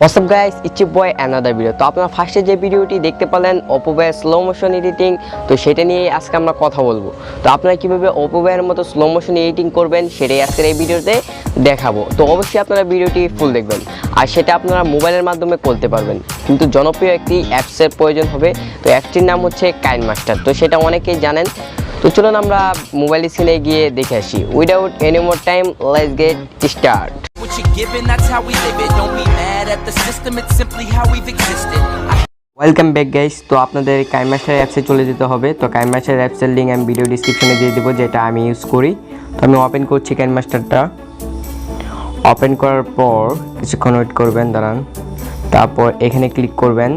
WhatsApp guys ইচ্ছি বয় another video তো আপনারা ফার্স্টে যে ভিডিওটি দেখতে পেলেন ওপো ভাই স্লো মোশন এডিটিং তো সেটা নিয়ে আজকে আমরা কথা বলব। তো আপনারা কীভাবে ওপো ভাইয়ের মতো স্লো মোশন এডিটিং করবেন, সেটাই আজকের এই ভিডিওতে দেখাবো। তো অবশ্যই আপনারা ভিডিওটি ফুল দেখবেন। আর সেটা আপনারা মোবাইলের মাধ্যমে করতে পারবেন। কিন্তু জনপ্রিয় একটি অ্যাপসের প্রয়োজন হবে। তো অ্যাপটির নাম হচ্ছে কাইন মাস্টার তো সেটা অনেকেই জানেন। তো চলুন আমরা মোবাইল স্ক্রিনে গিয়ে দেখে আসি। Without any more time let's get start Giving, that's how we live it. Don't be mad at the system, it's simply how we've existed. Welcome back guys তো আপনাদের কাইমাস্টার অ্যাপসে চলে যেতে হবে। তো কাইমাস্টার অ্যাপসের লিঙ্ক আমি ভিডিও ডিসক্রিপশনে দিয়ে দেবো যেটা আমি ইউজ করি। তো আমি ওপেন করছি কাইমাস্টারটা ওপেন করার পর কিছুক্ষণ ওয়েট করবেন দাঁড়ান। তারপর এখানে ক্লিক করবেন।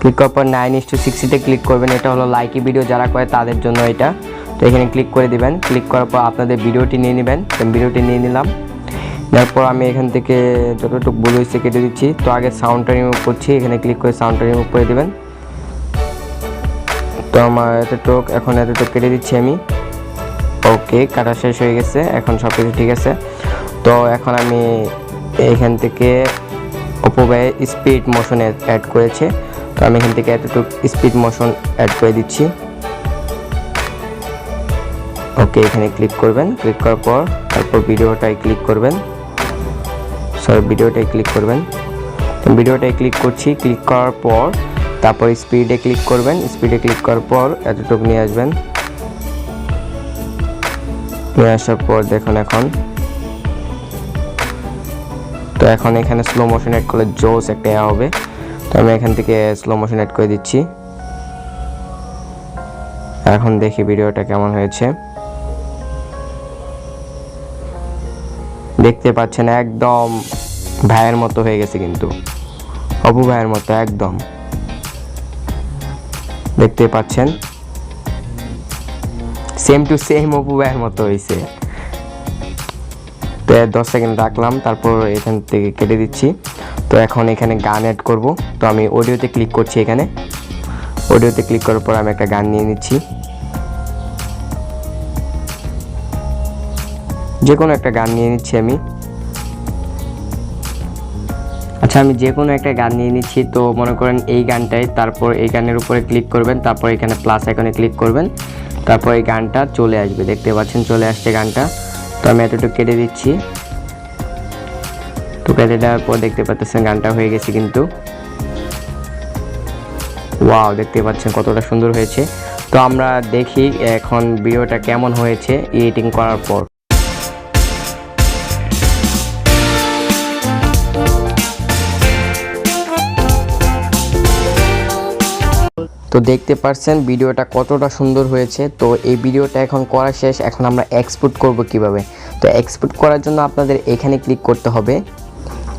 ক্লিক করার পর নাইন ইস টু সিক্সটিতে ক্লিক করবেন। এটা হলো লাইকি ভিডিও যারা করে তাদের জন্য এটা। তো এখানে ক্লিক করে দিবেন। ক্লিক করার পর আপনাদের ভিডিওটি নিয়ে নেবেন। ভিডিওটি নিয়ে নিলাম। তারপর আমি এখান থেকে যতটুকু ভুল হয়েছে কেটে দিচ্ছি। তো আগে সাউন্ডটা রিমুভ করছি, এখানে ক্লিক করে সাউন্ডটা রিমুভ করে দেবেন। তো আমার এতটুক, এখন এতটুক কেটে দিচ্ছি আমি। ওকে কাটা শেষ হয়ে গেছে, এখন সব কিছু ঠিক আছে। তো এখন আমি এখান থেকে ভাই স্পিড মোশন অ্যাড করেছে। তো আমি এখান থেকে এতটুক স্পিড মোশন অ্যাড করে দিচ্ছি। ওকে এখানে ক্লিক করবেন। ক্লিক করার পর, তারপর ভিডিওটায় ক্লিক করবেন। সরি, ভিডিওটায় ক্লিক করবেন। ভিডিওটায় ক্লিক করছি ক্লিক করার পর তারপর স্পিডে ক্লিক করবেন। স্পিডে ক্লিক করার পর এতটুকু নিয়ে আসবেন। নিয়ে আসার পর দেখুন এখন। তো এখন এখানে স্লো মোশন অ্যাড করলে জোস একটা হবে। তো আমি এখান থেকে স্লো মোশন অ্যাড করে দিচ্ছি। এখন দেখি ভিডিওটা কেমন হয়েছে। দেখতে পাচ্ছেন একদম ভাইয়ের মতো হয়ে গেছে কিন্তু। অপু ভাইয়ের মতো একদম। দেখতে পাচ্ছেন? সেম টু সেম অপু ভাইয়ের মতো হয়েছে তো দশ সেকেন্ড রাখলাম, তারপর এখান থেকে কেটে দিচ্ছি। তো এখন এখানে গান অ্যাড করব। তো আমি অডিওতে ক্লিক করছি এখানে। অডিওতে ক্লিক করার পর আমি একটা গান নিয়ে নিচ্ছি। যে কোনো একটা গান নিয়ে নিচ্ছি আমি। আচ্ছা আমি যে কোনো একটা গান নিয়ে নিচ্ছি, তো মনে করেন এই গানটাই তারপর এই গানের উপরে ক্লিক করবেন, তারপর এখানে প্লাস আইকনে ক্লিক করবেন, তারপর এই গানটা চলে আসবে, দেখতে পাচ্ছেন চলে আসছে গানটা। তো আমি এতটুকু কেটে দিচ্ছি। তো কেটে দেওয়ার পর দেখতে পাচ্ছেন গানটা হয়ে গেছে কিন্তু। ওয়াও দেখতে পাচ্ছেন কতটা সুন্দর হয়েছে। তো আমরা দেখি এখন ভিডিওটা কেমন হয়েছে এডিটিং করার পর। তো দেখতে পাচ্ছেন ভিডিওটা কতটা সুন্দর হয়েছে। তো এই ভিডিওটা এখন করা শেষ এখন আমরা এক্সপোর্ট করব কীভাবে? তো এক্সপোর্ট করার জন্য আপনাদের এখানে ক্লিক করতে হবে।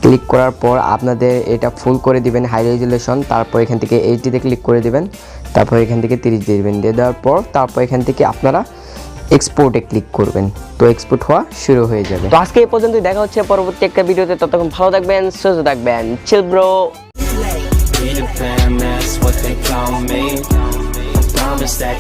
ক্লিক করার পর আপনাদের এটা ফুল করে দিবেন হাই রেজুলেশন তারপর এখান থেকে এইটিতে ক্লিক করে দিবেন তারপর এখান থেকে তিরিশ দিয়ে দেবেন। দিয়ে দেওয়ার পর তারপর এখান থেকে আপনারা এক্সপোর্টে ক্লিক করবেন। তো এক্সপোর্ট হওয়া শুরু হয়ে যাবে। তো আজকে এই পর্যন্ত দেখা হচ্ছে পরবর্তী একটা ভিডিওতে। ততক্ষণ ভালো থাকবেন সুস্থ থাকবেন। Chill bro that's what they call me. I promise that